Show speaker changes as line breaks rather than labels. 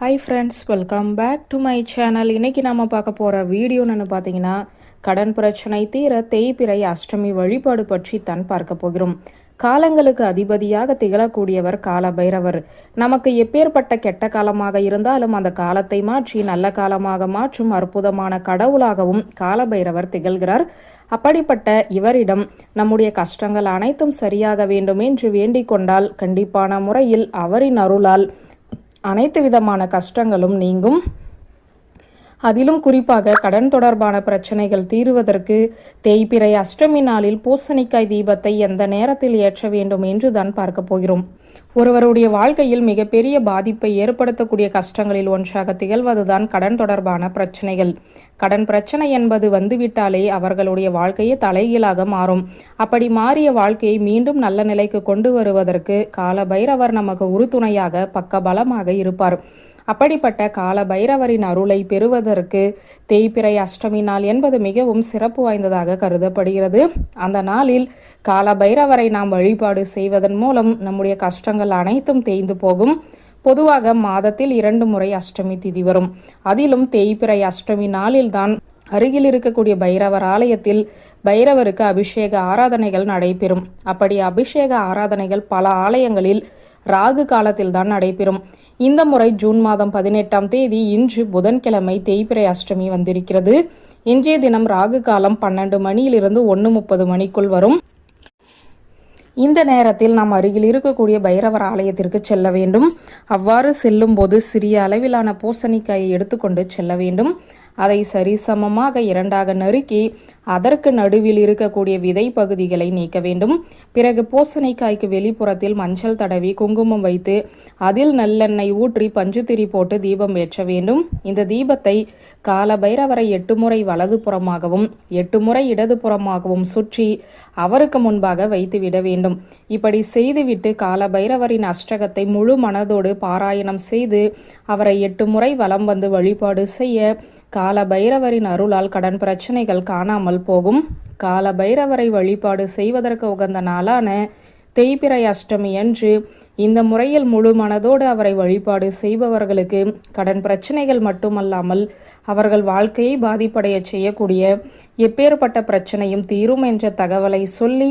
Hi friends welcome back to my channel இன்றைக்கி நாம் பார்க்க போகிற வீடியோன்னு பார்த்தீங்கன்னா கடன் பிரச்சனை தீர தேய்பிறை அஷ்டமி வழிபாடு பற்றி தான் பார்க்க போகிறோம். காலங்களுக்கு அதிபதியாக திகழக்கூடியவர் கால பைரவர் நமக்கு எப்பேற்பட்ட கெட்ட காலமாக இருந்தாலும் அந்த காலத்தை மாற்றி நல்ல காலமாக மாற்றும் அற்புதமான கடவுளாகவும் கால பைரவர் திகழ்கிறார். அப்படிப்பட்ட இவரிடம் நம்முடைய கஷ்டங்கள் அனைத்தும் சரியாக வேண்டும் என்று வேண்டிக் கொண்டால் கண்டிப்பான முறையில் அவரின் அருளால் அனைத்து விதமான கஷ்டங்களும் நீங்கும். அதிலும் குறிப்பாக கடன் தொடர்பான பிரச்சனைகள் தீருவதற்கு தேய்பிறை அஷ்டமி நாளில் பூசணிக்காய் தீபத்தை எந்த நேரத்தில் ஏற்ற வேண்டும் என்று தான் பார்க்க போகிறோம். ஒருவருடைய வாழ்க்கையில் மிகப்பெரிய பாதிப்பை ஏற்படுத்தக்கூடிய கஷ்டங்களில் ஒன்றாக திகழ்வதுதான் கடன் தொடர்பான பிரச்சனைகள். கடன் பிரச்சனை என்பது வந்துவிட்டாலே அவர்களுடைய வாழ்க்கையே தலைகீழாக மாறும். அப்படி மாறிய வாழ்க்கையை மீண்டும் நல்ல நிலைக்கு கொண்டு வருவதற்கு கால பைரவர் நமக்கு உறுதுணையாக பக்கபலமாக இருப்பார். அப்படிப்பட்ட கால பைரவரின் அருளை பெறுவதற்கு தேய்பிறை அஷ்டமி நாள் என்பது மிகவும் சிறப்பு வாய்ந்ததாக கருதப்படுகிறது. அந்த நாளில் கால பைரவரை நாம் வழிபாடு செய்வதன் மூலம் நம்முடைய கஷ்டங்கள் அனைத்தும் தேய்ந்து போகும். பொதுவாக மாதத்தில் இரண்டு முறை அஷ்டமி திதி வரும். அதிலும் தேய்பிறை அஷ்டமி நாளில்தான் அருகில் இருக்கக்கூடிய பைரவர் ஆலயத்தில் பைரவருக்கு அபிஷேக ஆராதனைகள் நடைபெறும். அப்படி அபிஷேக ஆராதனைகள் பல ஆலயங்களில் ராகு காலத்தில் தான் நடைபெறும். இந்த முறை ஜூன் மாதம் பதினெட்டாம் தேதி இன்று புதன்கிழமை தேய்பிறை அஷ்டமி வந்திருக்கிறது. இன்றைய தினம் ராகு காலம் பன்னெண்டு மணியிலிருந்து ஒன்று முப்பது மணிக்குள் வரும். இந்த நேரத்தில் நாம் அருகில் இருக்கக்கூடிய பைரவர் ஆலயத்திற்கு செல்ல வேண்டும். அவ்வாறு செல்லும்போது சிறிய அளவிலான பூசணிக்காயை எடுத்துக்கொண்டு செல்ல வேண்டும். அதை சரிசமமாக இரண்டாக நறுக்கி அதற்கு நடுவில் இருக்கக்கூடிய விதை பகுதிகளை நீக்க வேண்டும். பிறகு பூசணிக்காய்க்கு வெளிப்புறத்தில் மஞ்சள் தடவி குங்குமம் வைத்து அதில் நல்லெண்ணெய் ஊற்றி பஞ்சுத்திரி போட்டு தீபம் ஏற்ற வேண்டும். இந்த தீபத்தை கால பைரவரை எட்டு முறை வலது புறமாகவும் எட்டு முறை இடது புறமாகவும் சுற்றி அவருக்கு முன்பாக வைத்து விட வேண்டும். வேண்டும். இப்படி செய்துவிட்டு கால பைரவரின் அஷ்டகத்தை முழு மனதோடு பாராயணம் செய்து அவரை எட்டு முறை வலம் வந்து வழிபாடு செய்ய கால பைரவரின் அருளால் கடன் பிரச்சனைகள் காணாமல் போகும். கால பைரவரை வழிபாடு செய்வதற்கு உகந்த நாளான தேய்பிறை அஷ்டமி அன்று இந்த முறையில் முழு மனதோடு அவரை வழிபாடு செய்பவர்களுக்கு கடன் பிரச்சனைகள் மட்டுமல்லாமல் அவர்கள் வாழ்க்கையை பாதிப்படைய செய்யக்கூடிய எப்பேற்பட்ட பிரச்சனையும் தீரும் என்ற தகவலை சொல்லி